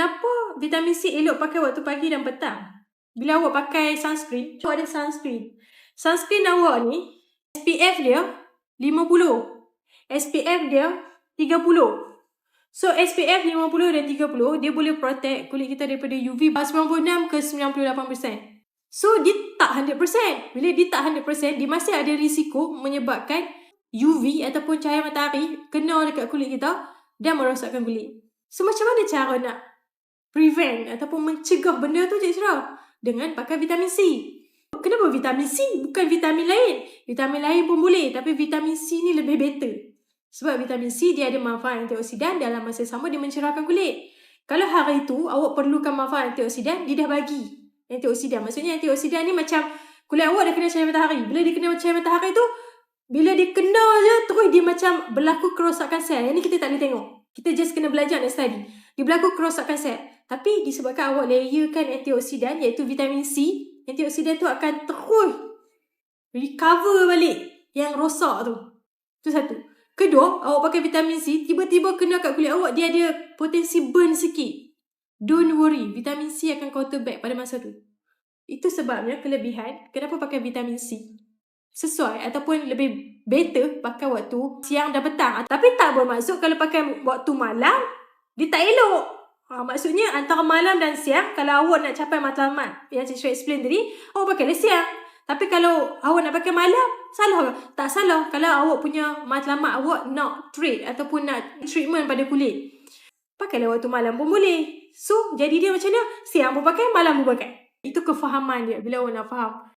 kenapa vitamin C elok pakai waktu pagi dan petang? Bila awak pakai sunscreen, awak ada sunscreen. Sunscreen awak ni, SPF dia 50. SPF dia 30. So SPF 50 dan 30 dia boleh protect kulit kita daripada UV 96 ke 98%. So dia tak 100%. Bila dia tak 100%, dia masih ada risiko menyebabkan UV ataupun cahaya matahari kena dekat kulit kita dan merosakkan kulit. So macam mana cara nak prevent ataupun mencegah benda tu Cik Syirah? Dengan pakai vitamin C. Kenapa vitamin C? Bukan vitamin lain. Vitamin lain pun boleh tapi vitamin C ni lebih better. Sebab vitamin C dia ada manfaat antioksidan dalam masa sama dia mencerahkan kulit. Kalau hari itu awak perlukan manfaat antioksidan, dia dah bagi antioksidan. Maksudnya antioksidan ni macam kulit awak dah kena cahaya matahari. Bila dia kena cahaya matahari tu, bila dia kena je, terus dia macam berlaku kerosakan sel. Yang ni kita tak boleh tengok. Kita just kena belajar dan study. Dia berlaku kerosakan sel. Tapi disebabkan awak layerkan antioksidan iaitu vitamin C, antioksidan tu akan terus recover balik yang rosak tu. Itu satu. Kedua, awak pakai vitamin C, tiba-tiba kena kat kulit awak, dia ada potensi burn sikit. Don't worry, vitamin C akan counter back pada masa tu. Itu sebabnya kelebihan kenapa pakai vitamin C. Sesuai ataupun lebih better pakai waktu siang dan petang. Tapi tak bermaksud kalau pakai waktu malam, dia tak elok. Ha, maksudnya antara malam dan siang, kalau awak nak capai matlamat yang saya explain tadi, awak pakailah siang. Tapi kalau awak nak pakai malam, salah ke? Tak salah kalau awak punya matlamat awak nak treat ataupun nak treatment pada kulit. Pakailah waktu malam pun boleh. So, jadi dia macam mana? Siang pun pakai, malam pun pakai. Itu kefahaman dia bila awak nak faham.